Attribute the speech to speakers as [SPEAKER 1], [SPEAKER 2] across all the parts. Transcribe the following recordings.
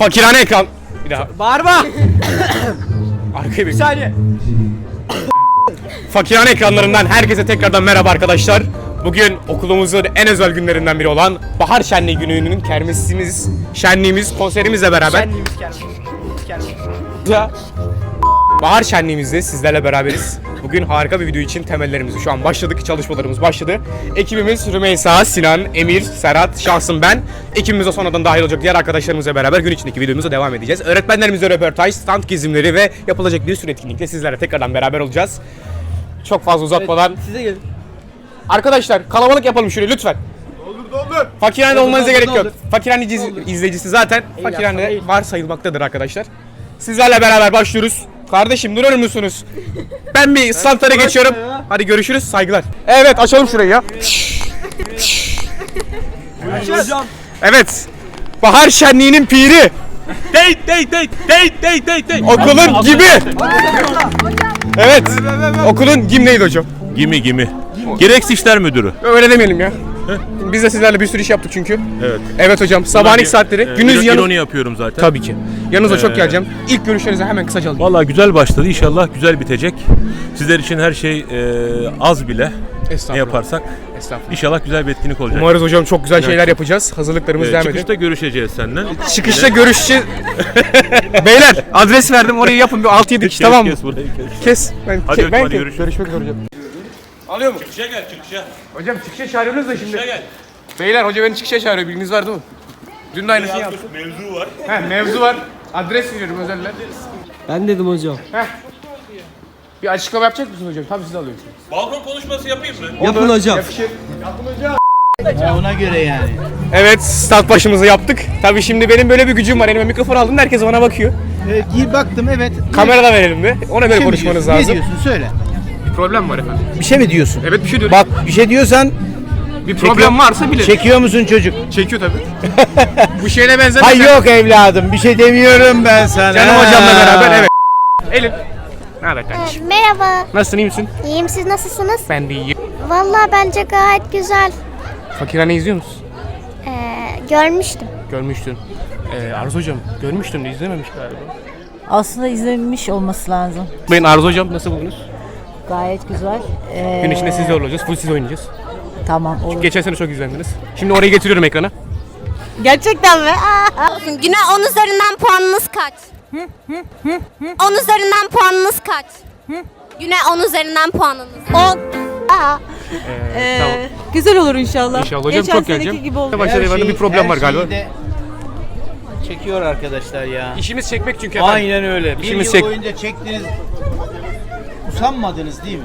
[SPEAKER 1] Fakirhane ekran. Bir daha.
[SPEAKER 2] Bağırma.
[SPEAKER 1] Arkaya bir.
[SPEAKER 2] Bir saniye.
[SPEAKER 1] Fakirhane ekranlarından herkese tekrardan merhaba arkadaşlar. Bugün okulumuzun en özel günlerinden biri olan Bahar Şenliği gününün kermesimiz, şenliğimiz, konserimizle beraber
[SPEAKER 2] Kendimiz kendimiz. Kendimiz.
[SPEAKER 1] Ya. Bahar şenliğimizde sizlerle beraberiz. Bugün harika bir video için temellerimizi şu an başladık, çalışmalarımız başladı. Ekibimiz Rümeysa, Sinan, Emir, Serhat, şahsım ben. Ekibimize sonradan dahil olacak diğer arkadaşlarımızla beraber gün içindeki videomuza devam edeceğiz. Öğretmenlerimizle röportaj, stand gezimleri ve yapılacak bir sürü etkinlikle sizlerle tekrardan beraber olacağız. Çok fazla uzatmadan.
[SPEAKER 2] Size gelin.
[SPEAKER 1] Arkadaşlar kalabalık yapalım şurayı lütfen.
[SPEAKER 2] Olur.
[SPEAKER 1] Fakirhane olmanıza gerek yok. Fakirhane izleyicisi zaten fakirhane
[SPEAKER 2] değil.
[SPEAKER 1] var sayılmaktadır arkadaşlar. Sizlerle beraber başlıyoruz. Kardeşim durur musunuz? Ben bir standlara geçiyorum. Hadi görüşürüz. Saygılar. Evet açalım şurayı ya.
[SPEAKER 2] Hocam.
[SPEAKER 1] Evet. Bahar şenliğinin piri.
[SPEAKER 3] Dey dey dey dey dey dey dey.
[SPEAKER 1] Okulun gibi. Evet. Okulun gim neydi hocam?
[SPEAKER 3] Gimi gimi. Gereksiz işler müdürü.
[SPEAKER 1] Öyle demeyelim ya. Biz de sizlerle bir sürü iş yaptık çünkü.
[SPEAKER 3] Evet.
[SPEAKER 1] Evet hocam. Sabahın ilk saatleri.
[SPEAKER 3] Ee,
[SPEAKER 1] Gününüz yanı...
[SPEAKER 3] ironi yapıyorum zaten.
[SPEAKER 1] Tabii ki. Yanınıza çok
[SPEAKER 3] Ee,
[SPEAKER 1] geleceğim. İlk görüşlerinizi hemen kısaca alayım.
[SPEAKER 3] Vallahi güzel başladı. İnşallah güzel bitecek. Sizler için her şey e, az bile ne
[SPEAKER 1] Estağfurullah.
[SPEAKER 3] yaparsak
[SPEAKER 1] Estağfurullah.
[SPEAKER 3] inşallah güzel bir etkinlik olacak.
[SPEAKER 1] Umarız hocam çok güzel şeyler yapacağız. Hazırlıklarımız
[SPEAKER 3] Ee,
[SPEAKER 1] devam ediyor.
[SPEAKER 3] çıkışta görüşeceğiz seninle.
[SPEAKER 1] Çıkışta görüşeceğiz. Beyler adres verdim orayı yapın bir 6-7 kişi tamam mı?
[SPEAKER 3] Kes burayı kes.
[SPEAKER 1] Kes. Ben,
[SPEAKER 3] Hadi
[SPEAKER 1] ke-
[SPEAKER 3] öptüm,
[SPEAKER 1] ben
[SPEAKER 3] hadi görüşürüz.
[SPEAKER 1] görüşmek üzere hocam. Alıyor mu?
[SPEAKER 3] Çıkışa gel çıkışa.
[SPEAKER 1] Hocam çıkışa çağırıyorsunuz da şimdi.
[SPEAKER 3] Çıkışa gel.
[SPEAKER 1] Beyler hoca beni çıkışa çağırıyor bilginiz var değil mi? Dün de aynısını yaptım.
[SPEAKER 3] Mevzu var.
[SPEAKER 1] Heh, mevzu var. Adres veriyorum özeller.
[SPEAKER 2] Ben dedim hocam.
[SPEAKER 1] Heh. Bir açıklama yapacak mısın hocam? Tabii siz alıyorsunuz.
[SPEAKER 3] Balkon konuşması yapayım mı?
[SPEAKER 2] Yapın hocam.
[SPEAKER 1] Yakışır.
[SPEAKER 4] Ona göre yani.
[SPEAKER 1] Evet start başımızı yaptık. Tabii şimdi benim böyle bir gücüm var. Elime mikrofon aldım herkes bana bakıyor.
[SPEAKER 4] Ee, gir baktım evet.
[SPEAKER 1] Kamera da verelim bir. Ona göre
[SPEAKER 4] Bir şey mi
[SPEAKER 1] konuşmanız
[SPEAKER 4] diyorsun?
[SPEAKER 1] lazım.
[SPEAKER 4] Ne diyorsun söyle.
[SPEAKER 1] Bir problem var efendim.
[SPEAKER 4] Bir şey mi diyorsun?
[SPEAKER 1] Evet bir şey diyorum.
[SPEAKER 4] Bak bir şey diyorsan
[SPEAKER 1] bir problem varsa bile.
[SPEAKER 4] çekiyor musun çocuk?
[SPEAKER 1] Çekiyor tabii. Bu şeyle benzer.
[SPEAKER 4] Hay yok evladım bir şey demiyorum ben sana.
[SPEAKER 1] Canım hocamla beraber evet. Elif. Ne haber kardeşim?
[SPEAKER 5] Merhaba,
[SPEAKER 1] Nasılsın iyi misin?
[SPEAKER 5] iyiyim siz nasılsınız?
[SPEAKER 1] Ben de iyiyim.
[SPEAKER 5] Vallahi bence gayet güzel.
[SPEAKER 1] Fakirhane izliyor musun?
[SPEAKER 5] Ee, görmüştüm.
[SPEAKER 1] Görmüştün. Ee, Arzu hocam görmüştüm de izlememiş galiba.
[SPEAKER 6] Aslında izlenmiş olması lazım.
[SPEAKER 1] Ben Arzu hocam nasıl buldunuz?
[SPEAKER 6] Gayet güzel. Ee,
[SPEAKER 1] Gün içinde sizle olacağız. Full siz oynayacağız.
[SPEAKER 6] Tamam olur.
[SPEAKER 1] Geçen sene çok izlendiniz. Şimdi orayı getiriyorum ekrana.
[SPEAKER 6] Gerçekten mi?
[SPEAKER 7] olsun. Güne 10 üzerinden puanınız kaç? 10 üzerinden puanınız kaç? Güne 10 üzerinden puanınız.
[SPEAKER 6] 10.
[SPEAKER 1] Ee, tamam.
[SPEAKER 6] Güzel olur inşallah.
[SPEAKER 1] İnşallah hocam
[SPEAKER 6] Geçen
[SPEAKER 1] çok
[SPEAKER 6] seneki
[SPEAKER 1] geleceğim.
[SPEAKER 6] gibi olur.
[SPEAKER 1] Başta eyvallah bir problem var galiba.
[SPEAKER 4] şeyi de Çekiyor arkadaşlar ya.
[SPEAKER 1] İşimiz çekmek çünkü efendim.
[SPEAKER 4] Aynen öyle. Bir
[SPEAKER 1] İşimiz
[SPEAKER 4] yıl
[SPEAKER 1] çek-
[SPEAKER 4] boyunca çektiniz. Usanmadınız değil mi?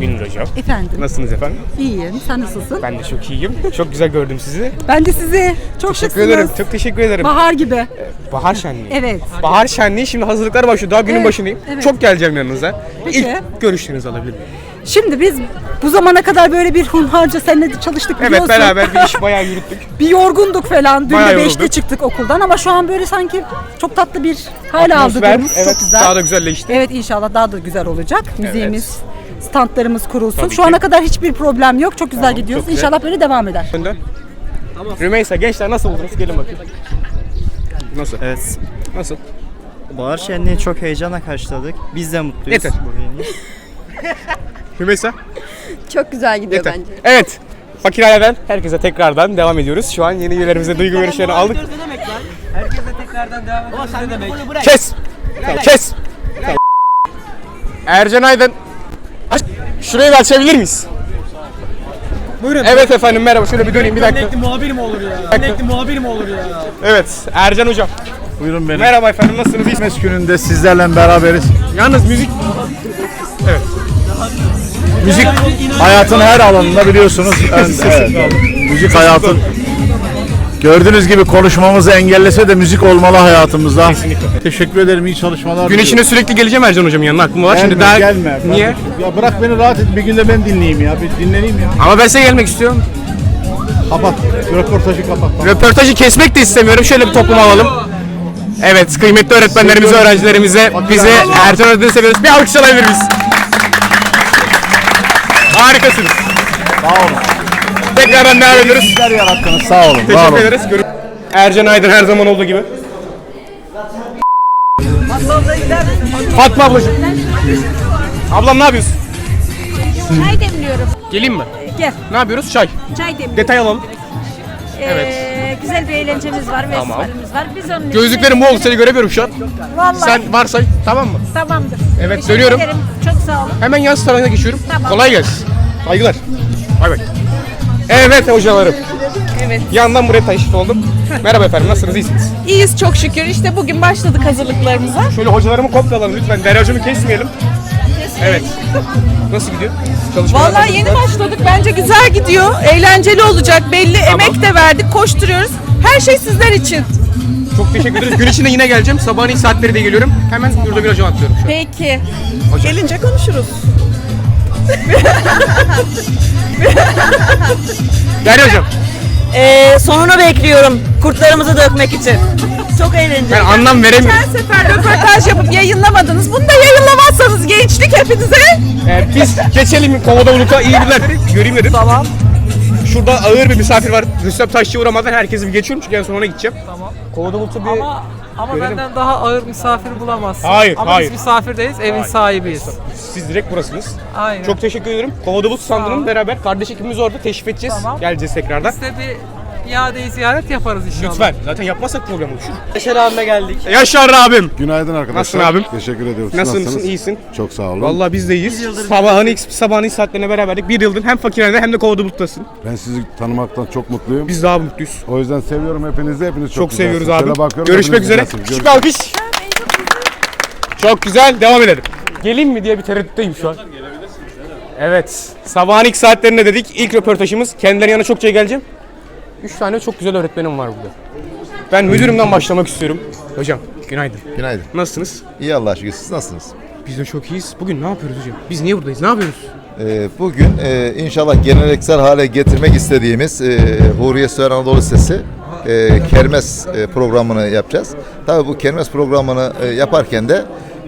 [SPEAKER 1] Günür hocam.
[SPEAKER 8] Efendim,
[SPEAKER 1] Nasılsınız efendim?
[SPEAKER 8] iyiyim. Sen nasılsın?
[SPEAKER 1] Ben de çok iyiyim. Çok güzel gördüm sizi.
[SPEAKER 8] Ben de size çok
[SPEAKER 1] Teşekkür
[SPEAKER 8] şıksınız.
[SPEAKER 1] ederim. Çok teşekkür ederim.
[SPEAKER 8] Bahar gibi.
[SPEAKER 1] Bahar şenliği.
[SPEAKER 8] Evet.
[SPEAKER 1] Bahar şenliği şimdi hazırlıklar başlıyor. Daha günün
[SPEAKER 8] Evet,
[SPEAKER 1] başındayım.
[SPEAKER 8] evet.
[SPEAKER 1] Çok geleceğim yanınıza.
[SPEAKER 8] Peki.
[SPEAKER 1] İlk görüşlerinizi alabilir miyim?
[SPEAKER 8] Şimdi biz bu zamana kadar böyle bir hunharca seninle de çalıştık
[SPEAKER 1] Evet
[SPEAKER 8] biliyorsun.
[SPEAKER 1] beraber bir iş bayağı yürüttük.
[SPEAKER 8] bir yorgunduk falan. Dün
[SPEAKER 1] Bayağı
[SPEAKER 8] de 5'te
[SPEAKER 1] yorulduk.
[SPEAKER 8] çıktık okuldan ama şu an böyle sanki çok tatlı bir hal aldı
[SPEAKER 1] Atmosfer,
[SPEAKER 8] durumumuz.
[SPEAKER 1] evet,
[SPEAKER 8] çok güzel.
[SPEAKER 1] daha da güzelleşti.
[SPEAKER 8] Evet inşallah daha da güzel olacak. Müziğimiz, standlarımız kurulsun.
[SPEAKER 1] Tabii
[SPEAKER 8] şu
[SPEAKER 1] ki.
[SPEAKER 8] ana kadar hiçbir problem yok. Çok güzel gidiyoruz.
[SPEAKER 1] çok güzel.
[SPEAKER 8] İnşallah böyle devam eder.
[SPEAKER 1] Önden. Rümeysa gençler nasıl buldunuz? Gelin bakayım. Nasıl?
[SPEAKER 9] Evet.
[SPEAKER 1] Nasıl?
[SPEAKER 9] Bahar Şenliği çok heyecanla karşıladık. Biz de mutluyuz.
[SPEAKER 1] Yeter.
[SPEAKER 9] bu yeni.
[SPEAKER 1] Rümeysa?
[SPEAKER 7] Çok güzel gidiyor
[SPEAKER 1] Yeter. Evet. Fakir Aile'den herkese tekrardan devam ediyoruz. Şu an yeni üyelerimize duygu görüşlerini aldık.
[SPEAKER 2] Ne demek lan? Herkese tekrardan devam ediyoruz ne demek?
[SPEAKER 1] Kes! Tamam, kes! Tamam. Ercan Aydın. Aç- Şurayı da açabilir miyiz?
[SPEAKER 2] Buyurun.
[SPEAKER 1] Evet efendim merhaba. Şöyle bir döneyim bir dakika.
[SPEAKER 2] Connect'li muhabir mi olur ya? Connect'li muhabir mi olur ya?
[SPEAKER 1] Evet Ercan hocam.
[SPEAKER 4] Buyurun benim.
[SPEAKER 1] Merhaba efendim nasılsınız? İyi
[SPEAKER 4] gününde sizlerle beraberiz.
[SPEAKER 1] Yalnız müzik
[SPEAKER 4] Müzik hayatın her alanında biliyorsunuz. Evet, Müzik hayatın. Gördüğünüz gibi konuşmamızı engellese de müzik olmalı hayatımızda. Teşekkür ederim iyi çalışmalar.
[SPEAKER 1] gün içinde sürekli geleceğim Ercan hocam yanına aklım var.
[SPEAKER 4] gelme,
[SPEAKER 1] Şimdi daha
[SPEAKER 4] gelme.
[SPEAKER 1] niye?
[SPEAKER 4] Ya bırak beni rahat et bir günde ben dinleyeyim ya. Bir dinleneyim ya.
[SPEAKER 1] Ama ben size gelmek istiyorum.
[SPEAKER 4] Kapat. Röportajı kapat.
[SPEAKER 1] Röportajı kesmek de istemiyorum. Şöyle bir toplum alalım. Evet, kıymetli öğretmenlerimize, öğrencilerimize, bize Ercan Hoca'yı seviyoruz. Bir alkış alabilir miyiz? Harikasınız.
[SPEAKER 4] Sağ olun.
[SPEAKER 1] Tekrardan devam ediyoruz.
[SPEAKER 4] Sizler yarattınız sağ olun.
[SPEAKER 1] Teşekkür
[SPEAKER 4] olun.
[SPEAKER 1] ederiz. Görü- Ercan Aydın her zaman olduğu gibi. Fatma ablacığım. Ablam ne yapıyorsun?
[SPEAKER 8] Çay demliyorum.
[SPEAKER 1] Geleyim mi?
[SPEAKER 8] Gel.
[SPEAKER 1] Ne yapıyoruz? Çay.
[SPEAKER 8] Çay demliyorum.
[SPEAKER 1] Detay alalım.
[SPEAKER 8] Ee, güzel bir eğlencemiz var,
[SPEAKER 1] Tamam.
[SPEAKER 8] festivalimiz var. Biz onun için-
[SPEAKER 1] Gözlüklerim bol seni göremiyorum şu an.
[SPEAKER 8] Vallahi
[SPEAKER 1] Sen varsay tamam mı?
[SPEAKER 8] tamamdır.
[SPEAKER 1] Evet,
[SPEAKER 8] Teşekkür
[SPEAKER 1] dönüyorum.
[SPEAKER 8] ederim. Sağ olun.
[SPEAKER 1] Hemen yan tarafına geçiyorum.
[SPEAKER 8] Tamam.
[SPEAKER 1] Kolay gelsin. Saygılar. Bay bay. Evet hocalarım.
[SPEAKER 6] Evet.
[SPEAKER 1] Yandan buraya taşıt oldum. Merhaba efendim nasılsınız? İyisiniz?
[SPEAKER 6] İyiyiz çok şükür. İşte bugün başladık hazırlıklarımıza.
[SPEAKER 1] Şöyle hocalarımı kopyalalım lütfen. Derecemi kesmeyelim. Evet. Nasıl gidiyor? Çalışmalar
[SPEAKER 6] Vallahi yeni başladık. Bence güzel gidiyor. Eğlenceli olacak. Belli emek de verdik. Koşturuyoruz. Her şey sizler için.
[SPEAKER 1] Çok teşekkür ederiz. Gün içinde yine geleceğim. Sabahın ilk saatleri de geliyorum. Hemen yurda bir hocam atlıyorum şu an.
[SPEAKER 6] Peki.
[SPEAKER 1] Hocam.
[SPEAKER 6] Gelince konuşuruz.
[SPEAKER 1] Gel hocam.
[SPEAKER 6] Ee, sonunu bekliyorum. Kurtlarımızı dökmek için. Çok eğlenceli.
[SPEAKER 1] Ben anlam veremiyorum.
[SPEAKER 6] Geçen sefer röportaj yapıp yayınlamadınız. Bunu da yayınlamazsanız gençlik hepinize.
[SPEAKER 1] Ee, biz geçelim Kovada Bulut'a iyi günler. Göreyim dedim.
[SPEAKER 6] Tamam.
[SPEAKER 1] Şurada ağır bir misafir var. Rüstem Taşçı'ya uğramadan herkesi bir geçiyorum çünkü en son ona gideceğim. Tamam. Kovada Bulut'a bir...
[SPEAKER 2] Ama ama
[SPEAKER 1] Görelim.
[SPEAKER 2] benden daha ağır misafir bulamazsın.
[SPEAKER 1] Hayır,
[SPEAKER 2] ama
[SPEAKER 1] hayır.
[SPEAKER 2] biz misafirdeyiz, evin
[SPEAKER 1] Hayır.
[SPEAKER 2] sahibiyiz.
[SPEAKER 1] Siz direkt burasınız.
[SPEAKER 2] Aynen.
[SPEAKER 1] Çok teşekkür ederim. Kovada Bulut sandığının beraber kardeş ekibimiz orada teşrif edeceğiz.
[SPEAKER 2] Tamam.
[SPEAKER 1] Geleceğiz tekrardan.
[SPEAKER 2] Biz de bir iadeyi ziyaret yaparız inşallah.
[SPEAKER 1] Lütfen. Zaten yapmazsak problem oluşur.
[SPEAKER 2] Yaşar abime geldik.
[SPEAKER 1] Yaşar abim.
[SPEAKER 10] Günaydın arkadaşlar.
[SPEAKER 1] Nasılsın abim?
[SPEAKER 10] Teşekkür ediyoruz.
[SPEAKER 1] Nasılsın?
[SPEAKER 10] nasılsınız?
[SPEAKER 1] İyisin.
[SPEAKER 10] Çok sağ olun.
[SPEAKER 1] Vallahi biz de iyiyiz. Sabahın ilk, sabahın ilk saatlerine beraberdik. Bir yıldır hem fakirhanede hem de Kovada Bulut'tasın.
[SPEAKER 10] Ben sizi tanımaktan çok mutluyum.
[SPEAKER 1] Biz daha mutluyuz.
[SPEAKER 10] O yüzden seviyorum hepinizi. Hepiniz çok,
[SPEAKER 1] Çok, seviyoruz abi. Görüşmek üzere.
[SPEAKER 10] güzelsiniz.
[SPEAKER 1] Küçük bir alkış. Çok güzel. Devam edelim. Geleyim mi diye bir tereddütteyim şu an. Evet. Sabahın ilk saatlerinde dedik. İlk röportajımız. Kendilerinin yanına çokça geleceğim. Üç tane çok güzel öğretmenim var burada. Ben müdürümden başlamak istiyorum. Hocam günaydın.
[SPEAKER 10] Günaydın.
[SPEAKER 1] Nasılsınız?
[SPEAKER 10] İyi Allah'a şükür. Siz nasılsınız?
[SPEAKER 1] Biz de çok iyiyiz. Bugün ne yapıyoruz hocam? Biz niye buradayız? Ne yapıyoruz?
[SPEAKER 10] Ee, bugün e, inşallah geleneksel hale getirmek istediğimiz e, Huriye Süher Anadolu Lisesi e, Kermes e, programını yapacağız. Tabii bu Kermes programını e, yaparken de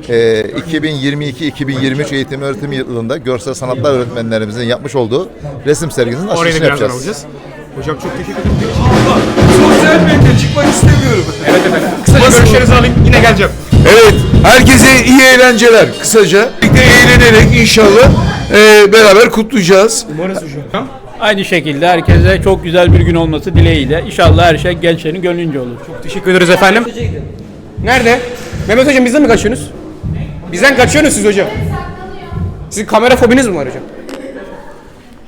[SPEAKER 10] e, 2022-2023 eğitim öğretim yılında görsel sanatlar öğretmenlerimizin yapmış olduğu resim sergisinin
[SPEAKER 1] Orayı da
[SPEAKER 10] açılışını yapacağız.
[SPEAKER 1] Hocam çok teşekkür ederim. Sosyal medya çıkmak istemiyorum. Evet efendim. Kısaca görüşlerinizi alayım. Yine geleceğim.
[SPEAKER 11] Evet, herkese iyi eğlenceler. Kısaca birlikte eğlenerek inşallah e, beraber kutlayacağız.
[SPEAKER 1] Umarız hocam.
[SPEAKER 12] Aynı şekilde herkese çok güzel bir gün olması dileğiyle. İnşallah her şey gençlerin gönlünce olur.
[SPEAKER 1] Teşekkür ederiz efendim. Nerede? Mehmet hocam bizden mi kaçıyorsunuz? Bizden kaçıyorsunuz siz hocam. Sizin kamera fobiniz mi var hocam?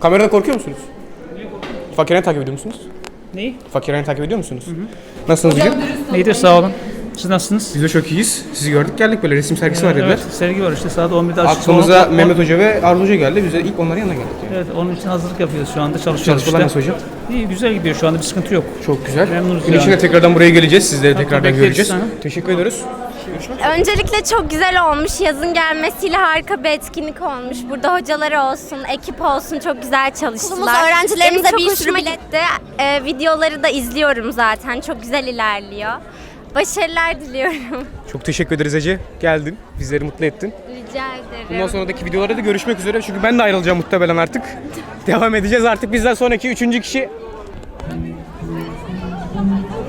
[SPEAKER 1] Kameradan korkuyor musunuz? Fakirhane takip ediyor musunuz?
[SPEAKER 12] Neyi?
[SPEAKER 1] Fakirhane takip ediyor musunuz? Nasılsınız hocam?
[SPEAKER 12] Neydi sağ olun. Siz nasılsınız?
[SPEAKER 1] Biz de çok iyiyiz. Sizi gördük geldik böyle resim sergisi var dediler.
[SPEAKER 12] Evet, sergi var işte saat 11'de açık.
[SPEAKER 1] Aklımıza
[SPEAKER 12] Onu-
[SPEAKER 1] Mehmet Hoca ve Arzu Hoca geldi. Biz de ilk onların yanına geldik. Yani.
[SPEAKER 12] Evet, onun için hazırlık yapıyoruz şu anda. Çalışıyoruz
[SPEAKER 1] Çalışmalar
[SPEAKER 12] işte.
[SPEAKER 1] nasıl hocam?
[SPEAKER 12] İyi, güzel gidiyor şu anda bir sıkıntı yok.
[SPEAKER 1] Çok güzel.
[SPEAKER 12] Memnunuz
[SPEAKER 1] Gün
[SPEAKER 12] yani.
[SPEAKER 1] içinde tekrardan buraya geleceğiz. Sizleri tekrardan göreceğiz.
[SPEAKER 12] sana.
[SPEAKER 1] Teşekkür ederiz.
[SPEAKER 7] Öncelikle çok güzel olmuş. Yazın gelmesiyle harika bir etkinlik olmuş. Burada hocaları olsun, ekip olsun çok güzel çalıştılar.
[SPEAKER 5] Okulumuz öğrencilerimize bir sürü
[SPEAKER 7] gitti. Ee, videoları da izliyorum zaten. Çok güzel ilerliyor. Başarılar diliyorum.
[SPEAKER 1] Çok teşekkür ederiz Ece. Geldin. Bizleri mutlu ettin.
[SPEAKER 7] Rica ederim.
[SPEAKER 1] Bundan sonraki videolarda da görüşmek üzere. Çünkü ben de ayrılacağım muhtemelen artık. Devam edeceğiz artık. Bizden sonraki üçüncü kişi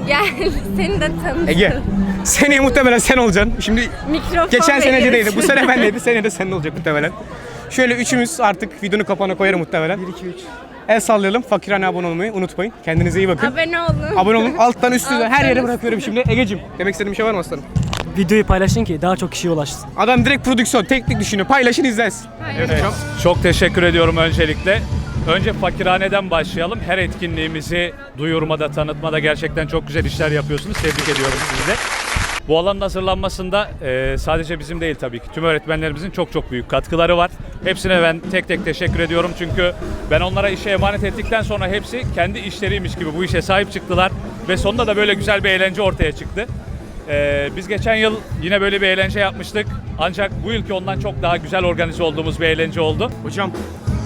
[SPEAKER 7] Gel seni de tanıtayım.
[SPEAKER 1] Ege. Seneye muhtemelen sen olacaksın. Şimdi
[SPEAKER 7] Mikrofon
[SPEAKER 1] geçen sene
[SPEAKER 7] veriyorsun.
[SPEAKER 1] Ece'deydi. Bu sene bendeydi. Seneye de senin olacak muhtemelen. Şöyle üçümüz artık videonun kapağına koyarım muhtemelen. 1, 2, 3. El sallayalım. Fakirhane abone olmayı unutmayın. Kendinize iyi bakın.
[SPEAKER 7] Abone olun.
[SPEAKER 1] Abone olun. Alttan üstten her yere bırakıyorum şimdi. Ege'cim demek istediğin bir şey var mı aslanım?
[SPEAKER 2] Videoyu paylaşın ki daha çok kişiye ulaşsın.
[SPEAKER 1] Adam direkt prodüksiyon, teknik düşünüyor. Paylaşın izlensin. Evet hocam.
[SPEAKER 3] Çok teşekkür ediyorum öncelikle. Önce fakirhaneden başlayalım. Her etkinliğimizi duyurmada, tanıtmada gerçekten çok güzel işler yapıyorsunuz. Tebrik ediyorum sizi de. Bu alanın hazırlanmasında e, sadece bizim değil tabii ki tüm öğretmenlerimizin çok çok büyük katkıları var. Hepsine ben tek tek teşekkür ediyorum çünkü ben onlara işe emanet ettikten sonra hepsi kendi işleriymiş gibi bu işe sahip çıktılar ve sonunda da böyle güzel bir eğlence ortaya çıktı. E, biz geçen yıl yine böyle bir eğlence yapmıştık ancak bu yılki ondan çok daha güzel organize olduğumuz bir eğlence oldu.
[SPEAKER 1] Hocam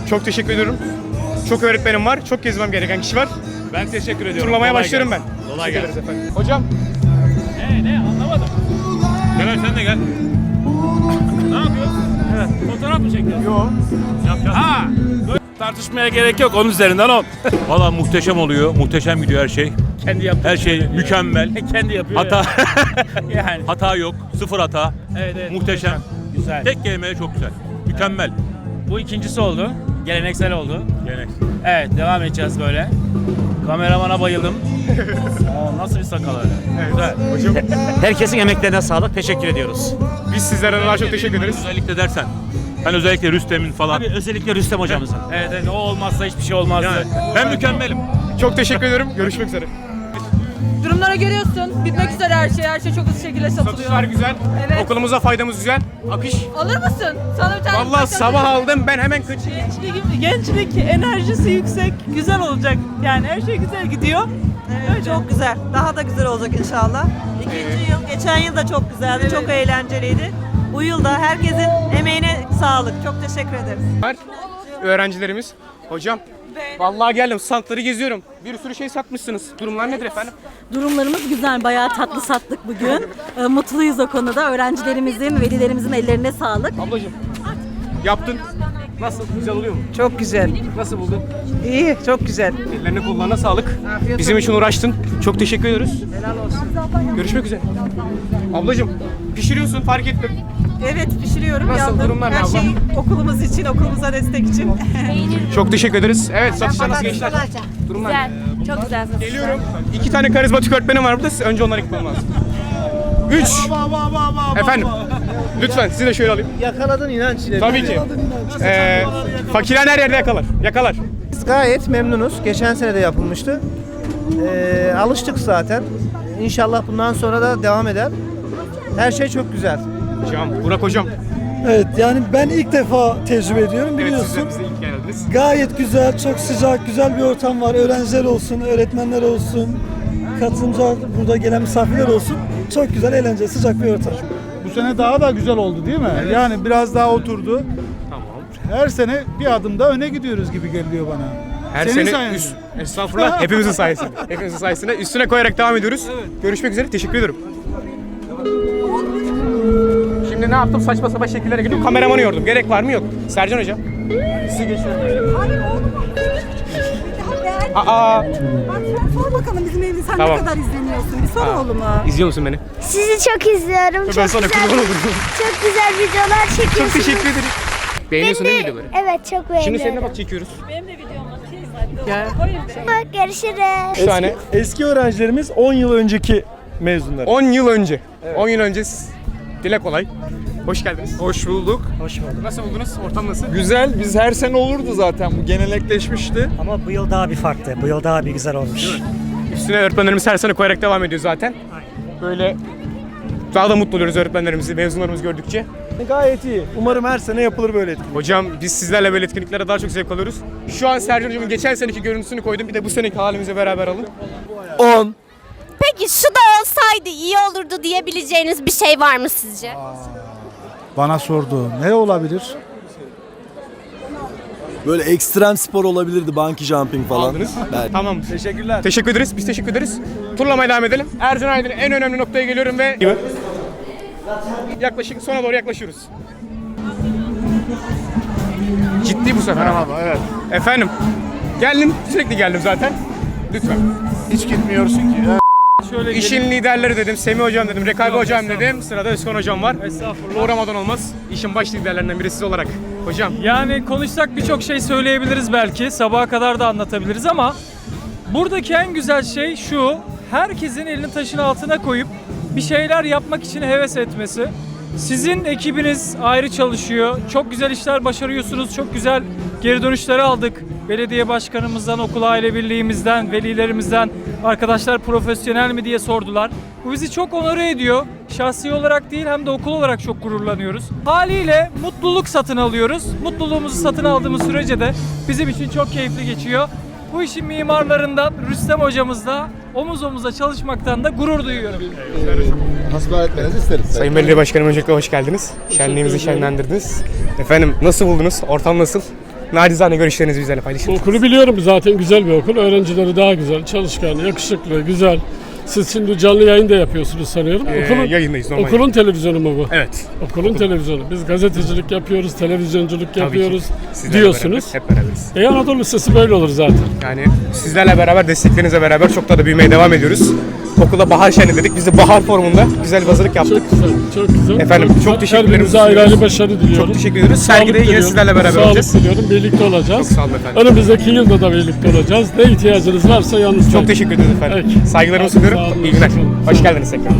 [SPEAKER 1] çok teşekkür ediyorum. Çok öğretmenim var. Çok gezmem gereken kişi var.
[SPEAKER 3] Ben teşekkür ediyorum.
[SPEAKER 1] Turlamaya
[SPEAKER 3] Kolay
[SPEAKER 1] başlıyorum
[SPEAKER 3] gelsin.
[SPEAKER 1] ben.
[SPEAKER 3] Kolay
[SPEAKER 1] Teşekkür
[SPEAKER 3] gelsin.
[SPEAKER 1] ederiz efendim. Hocam
[SPEAKER 3] anlamadım. Gel sen de gel. ne yapıyorsun? Evet. Fotoğraf mı çekiyorsun? Yok. Yapacağız. Ha.
[SPEAKER 11] Tartışmaya gerek yok. Onun üzerinden on.
[SPEAKER 3] Valla muhteşem oluyor. Muhteşem gidiyor her şey.
[SPEAKER 12] Kendi yaptığı
[SPEAKER 3] Her şey mükemmel.
[SPEAKER 12] kendi yapıyor.
[SPEAKER 3] Hata
[SPEAKER 12] yani.
[SPEAKER 3] hata yok. Sıfır hata.
[SPEAKER 12] Evet, evet,
[SPEAKER 3] Muhteşem.
[SPEAKER 12] Güzel.
[SPEAKER 3] Tek kelimeyle çok güzel. Mükemmel.
[SPEAKER 12] Bu ikincisi oldu. Geleneksel oldu.
[SPEAKER 3] Gene.
[SPEAKER 12] Evet devam edeceğiz böyle. Kameramana bayıldım. Aa, nasıl bir sakal öyle.
[SPEAKER 1] Hocam
[SPEAKER 12] Herkesin emeklerine sağlık. Teşekkür ediyoruz.
[SPEAKER 1] biz sizlere daha çok teşekkür ederiz.
[SPEAKER 3] Özellikle dersen. Ben özellikle Rüstem'in falan.
[SPEAKER 12] Tabii özellikle Rüstem hocamızın. Evet, evet o olmazsa hiçbir şey olmazdı.
[SPEAKER 3] Yani ben mükemmelim.
[SPEAKER 1] Çok teşekkür ederim. Görüşmek üzere.
[SPEAKER 6] Durumlara görüyorsun. Bitmek üzere her şey. Her şey çok hızlı şekilde satılıyor.
[SPEAKER 1] Satışlar güzel.
[SPEAKER 6] Evet.
[SPEAKER 1] Okulumuza faydamız güzel. Akış.
[SPEAKER 6] Alır mısın? Sana bir tane
[SPEAKER 1] Vallahi sabah
[SPEAKER 6] alırım.
[SPEAKER 1] aldım ben hemen kaçayım.
[SPEAKER 6] Gençlik enerjisi yüksek. Güzel olacak. Yani her şey güzel gidiyor. çok güzel. Daha da güzel olacak inşallah. İkinci yıl, geçen yıl da çok güzeldi. Çok eğlenceliydi. Bu yıl da herkesin emeğine sağlık. Çok teşekkür ederiz.
[SPEAKER 1] Öğrencilerimiz. Hocam. Vallahi geldim. Standları geziyorum. Bir sürü şey satmışsınız. Durumlar nedir efendim?
[SPEAKER 8] Durumlarımız güzel. Bayağı tatlı sattık bugün. Ee, Mutluyuz o konuda. Öğrencilerimizin, velilerimizin ellerine sağlık.
[SPEAKER 1] Ablacığım. Yaptın. Nasıl? Güzel oluyor mu?
[SPEAKER 6] Çok güzel.
[SPEAKER 1] Nasıl buldun?
[SPEAKER 6] İyi, çok güzel.
[SPEAKER 1] Ellerine kollarına sağlık. Bizim için uğraştın. Çok teşekkür ediyoruz.
[SPEAKER 6] Helal olsun.
[SPEAKER 1] Görüşmek üzere. Ablacığım pişiriyorsun fark ettim.
[SPEAKER 6] Evet, pişiriyorum.
[SPEAKER 1] Nasıl
[SPEAKER 6] yandım.
[SPEAKER 1] durumlar
[SPEAKER 6] Her
[SPEAKER 1] abla?
[SPEAKER 6] şey okulumuz için, okulumuza destek için.
[SPEAKER 1] Çok teşekkür ederiz. Evet satışlar nasıl geçtiler? Durumlar.
[SPEAKER 7] Çok güzel.
[SPEAKER 1] Geliyorum. İki tane karizmatik öğretmenim var burada. Siz önce onları gitmem lazım. Üç. Efendim. Lütfen sizi de şöyle alayım.
[SPEAKER 2] Yakaladın inanç ile.
[SPEAKER 1] Tabii ki. Ee, fakirler her yerde yakalar. Yakalar.
[SPEAKER 2] Biz gayet memnunuz. Geçen sene de yapılmıştı. Ee, alıştık zaten. İnşallah bundan sonra da devam eder. Her şey çok güzel.
[SPEAKER 1] Hocam, Burak hocam.
[SPEAKER 13] Evet yani ben ilk defa tecrübe ediyorum
[SPEAKER 1] Evet
[SPEAKER 13] biliyorsun.
[SPEAKER 1] siz de bize ilk geldiniz.
[SPEAKER 13] Gayet güzel, çok sıcak, güzel bir ortam var. Öğrenciler olsun, öğretmenler olsun, katılımcılar, burada gelen misafirler olsun. Çok güzel, eğlenceli, sıcak bir ortam.
[SPEAKER 4] Bu sene daha da güzel oldu değil mi? Yani biraz daha oturdu.
[SPEAKER 1] Tamam.
[SPEAKER 4] Her sene bir adım daha öne gidiyoruz gibi geliyor bana.
[SPEAKER 1] Her
[SPEAKER 4] Senin
[SPEAKER 1] sene
[SPEAKER 4] sayende.
[SPEAKER 1] üst, estağfurullah hepimizin sayesinde. Hepimizin sayesinde üstüne koyarak devam ediyoruz. Görüşmek üzere. Teşekkür ederim. Şimdi ne yaptım? Saçma sapan şekillere gidiyorum. Kameramanı yordum. Gerek var mı? Yok. Sercan hocam. Sizi geçiyorum. Aa,
[SPEAKER 8] Sor bakalım bizim evde sen
[SPEAKER 1] Tamam.
[SPEAKER 8] ne kadar izleniyorsun? Bir sor oğluma.
[SPEAKER 1] izliyor musun beni?
[SPEAKER 5] Sizi çok izliyorum.
[SPEAKER 1] Ben
[SPEAKER 5] Çok
[SPEAKER 1] sana
[SPEAKER 5] güzel,
[SPEAKER 1] kurban olurum.
[SPEAKER 5] çok güzel videolar çekiyorsunuz.
[SPEAKER 1] Çok teşekkür ederim. Beğeniyorsun değil mi videoları?
[SPEAKER 5] Evet çok beğeniyorum.
[SPEAKER 1] Şimdi seninle bak çekiyoruz.
[SPEAKER 5] Görüşürüz.
[SPEAKER 1] Bir tane.
[SPEAKER 13] Eski öğrencilerimiz 10 yıl önceki mezunlar.
[SPEAKER 1] 10 yıl önce. 10 yıl önce siz- dile kolay. Hoş geldiniz.
[SPEAKER 11] Hoş bulduk.
[SPEAKER 13] Hoş bulduk.
[SPEAKER 1] Nasıl buldunuz? Ortam nasıl?
[SPEAKER 11] Güzel. Biz her sene olurdu zaten. Bu gelenekleşmişti.
[SPEAKER 2] Ama bu yıl daha bir farklı. Bu yıl daha bir güzel olmuş.
[SPEAKER 1] Üstüne öğretmenlerimiz her sene koyarak devam ediyor zaten. Böyle daha da mutlu oluyoruz öğretmenlerimizi, mezunlarımızı gördükçe.
[SPEAKER 13] Gayet iyi. Umarım her sene yapılır böyle etkinlik.
[SPEAKER 1] Hocam biz sizlerle böyle etkinliklere daha çok zevk alıyoruz. Şu an Sercan Hocam'ın geçen seneki görüntüsünü koydum. Bir de bu seneki halimize beraber alın.
[SPEAKER 11] 10.
[SPEAKER 7] Peki şu da olsaydı iyi olurdu diyebileceğiniz bir şey var mı sizce?
[SPEAKER 4] Bana sordu. Ne olabilir?
[SPEAKER 13] Böyle ekstrem spor olabilirdi, bungee jumping falan.
[SPEAKER 1] Aldınız. Tamam. Teşekkürler. Teşekkür ederiz. Biz teşekkür ederiz. Turlamaya devam edelim. Ercan Aydın en önemli noktaya geliyorum ve... Yaklaşık sona doğru yaklaşıyoruz. Ciddi bu sefer ama.
[SPEAKER 4] Evet.
[SPEAKER 1] Efendim. Geldim. Sürekli geldim zaten. Lütfen.
[SPEAKER 4] Hiç gitmiyorsun ki.
[SPEAKER 1] İşin liderleri dedim, Semih hocam dedim, Rekabi hocam dedim. Sırada Özkan hocam var. Estağfurullah. Uğramadan olmaz. İşin baş liderlerinden biri siz olarak. Hocam.
[SPEAKER 12] Yani konuşsak birçok şey söyleyebiliriz belki. Sabaha kadar da anlatabiliriz ama buradaki en güzel şey şu. Herkesin elini taşın altına koyup bir şeyler yapmak için heves etmesi. Sizin ekibiniz ayrı çalışıyor. Çok güzel işler başarıyorsunuz. Çok güzel geri dönüşleri aldık. Belediye başkanımızdan, okul aile birliğimizden, velilerimizden arkadaşlar profesyonel mi diye sordular. Bu bizi çok onore ediyor. Şahsi olarak değil hem de okul olarak çok gururlanıyoruz. Haliyle mutluluk satın alıyoruz. Mutluluğumuzu satın aldığımız sürece de bizim için çok keyifli geçiyor. Bu işin mimarlarından Rüstem hocamızla omuz omuza çalışmaktan da gurur duyuyorum.
[SPEAKER 10] Hasbihal etmenizi isteriz.
[SPEAKER 1] Sayın Belediye Başkanım öncelikle hoş geldiniz. Şenliğimizi şenlendirdiniz. Efendim nasıl buldunuz? Ortam nasıl? Nacizane görüşlerinizi bizlerle paylaşın.
[SPEAKER 12] Okulu biliyorum zaten güzel bir okul. Öğrencileri daha güzel, çalışkan, yakışıklı, güzel.
[SPEAKER 8] Siz şimdi canlı yayın da yapıyorsunuz sanıyorum.
[SPEAKER 1] Ee,
[SPEAKER 8] okulun,
[SPEAKER 1] yayındayız, normal
[SPEAKER 8] Okulun televizyonu mu bu?
[SPEAKER 1] Evet.
[SPEAKER 8] Okulun televizyonu. Biz gazetecilik yapıyoruz, televizyonculuk
[SPEAKER 1] Tabii
[SPEAKER 8] yapıyoruz
[SPEAKER 1] Sizlerle
[SPEAKER 8] diyorsunuz.
[SPEAKER 1] beraber, hep beraberiz.
[SPEAKER 8] E Anadolu Lisesi böyle olur zaten.
[SPEAKER 1] Yani sizlerle beraber, desteklerinizle beraber çok daha da büyümeye devam ediyoruz. Okulda bahar şenli dedik. Biz de bahar formunda güzel bir hazırlık yaptık.
[SPEAKER 8] Çok güzel, çok güzel.
[SPEAKER 1] Efendim, çok
[SPEAKER 8] güzel.
[SPEAKER 1] teşekkür
[SPEAKER 8] Her birinize
[SPEAKER 1] ederiz.
[SPEAKER 8] ayrı ayrı başarı diliyorum.
[SPEAKER 1] Çok teşekkür ediyoruz. Sergide yine sizlerle beraber
[SPEAKER 8] Sağlık
[SPEAKER 1] olacağız.
[SPEAKER 8] diliyorum. Birlikte olacağız.
[SPEAKER 1] Çok sağ olun efendim.
[SPEAKER 8] Önümüzdeki yılda da birlikte olacağız. Ne ihtiyacınız varsa yanınızdayım.
[SPEAKER 1] Çok teşekkür ederiz efendim.
[SPEAKER 8] Peki.
[SPEAKER 1] Saygılarımı sunuyorum.
[SPEAKER 8] Olun.
[SPEAKER 1] İyi günler. Hoş geldiniz tekrar.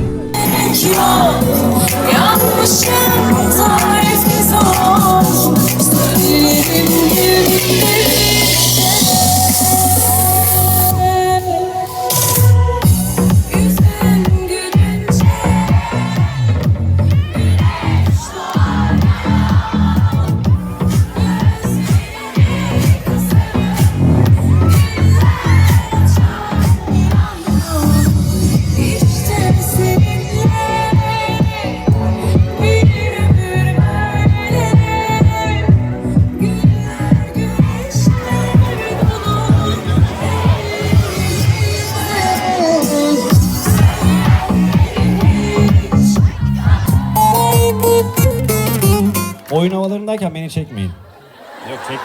[SPEAKER 14] Oyun havalarındayken beni çekmeyin. Yok çek.